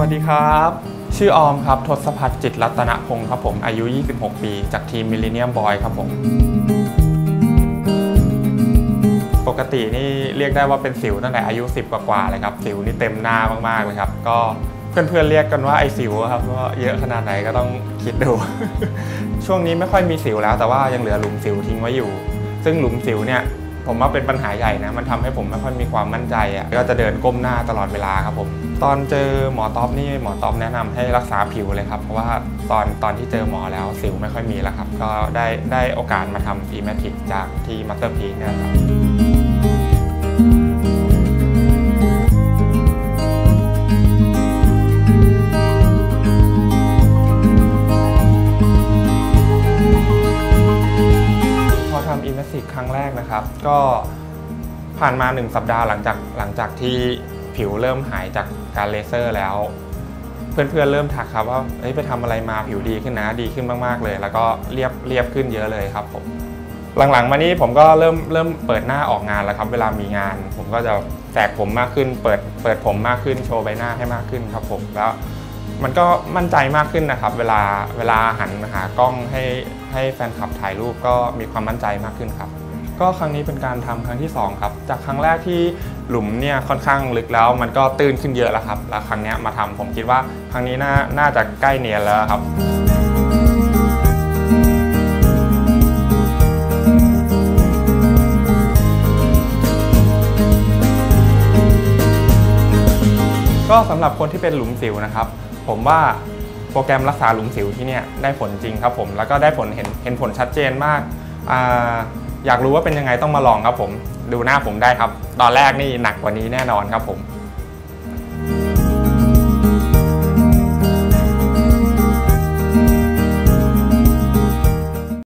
วัสดีครับ ชื่อออมครับ ทศพัฒน์จิตรัตนพงศ์ครับผม อายุ 26 ปี จากทีมมิลเลนเนียมบอยครับผม ปกตินี่เรียกได้ว่าเป็นสิวตั้งแต่อายุ 10 กว่าๆเลยครับ สิวนี่เต็มหน้ามากๆเลยครับ ก็เพื่อนๆเรียกกันว่าไอสิวครับว่าเยอะขนาดไหนก็ต้องคิดดู ช่วงนี้ไม่ค่อยมีสิวแล้ว แต่ว่ายังเหลือหลุมสิวทิ้งไว้อยู่ ซึ่งหลุมสิวเนี่ย ผมว่าเป็นปัญหาใหญ่นะ มันทำให้ผมไม่ค่อยมีความมั่นใจอะก็จะเดินก้มหน้าตลอดเวลาครับผม ตอนเจอหมอท็อปนี่หมอท็อปแนะนำให้รักษาผิวเลยครับ เพราะว่าตอนตอนที่เจอหมอแล้วสิวไม่ค่อยมีแล้วครับ ก็ได้ได้โอกาสมาทำอีเมทิกจากที่มัตเตอร์พีเนี่ยครับ พอทำอิกครั้งแรกนะครับ ก็ผ่านมา 1 สัปดาห์หลังจากหลังจากที่ผิวเริ่มหายจากการเลเซอร์แล้ว เพื่อนๆเริ่มทักครับว่าเอ้ยไปทำอะไรมาผิวดีขึ้นนะดีขึ้นมากๆเลย แล้วก็เรียบเรียบขึ้นเยอะเลยครับผมหลังๆมานี้ผมก็เริ่มเริ่มเปิดหน้าออกงานแล้วครับ เวลามีงาน ผมก็จะแตกผมมากขึ้น เปิดเปิดผมมากขึ้นโชว์ใบหน้าให้มากขึ้นครับผมแล้ว มันก็มั่นใจมากขึ้นนะครับ เวลาเวลาหันหากล้องให้ให้แฟนคลับถ่ายรูปก็มีความมั่นใจมากขึ้นครับ ก็ครั้งนี้เป็นการทำครั้งที่สองครับ จากครั้งแรกที่หลุมเนี่ยค่อนข้างลึกแล้ว มันก็ตื้นขึ้นเยอะแล้วครับ แล้วครั้งนี้มาทำผมคิดว่าครั้งนี้น่าน่าจะใกล้เนียนแล้วครับก็สำหรับคนที่เป็นหลุมสิวนะครับ ผมว่าโปรแกรมรักษาหลุมสิวที่เนี่ยได้ผลจริงครับผมแล้วก็ได้ผลเห็นเห็นผลชัดเจนมากออยากรู้ว่าเป็นยังไงต้องมาลองครับผม ดูหน้าผมได้ครับ ตอนแรกนี่หนักกว่านี้แน่นอนครับผม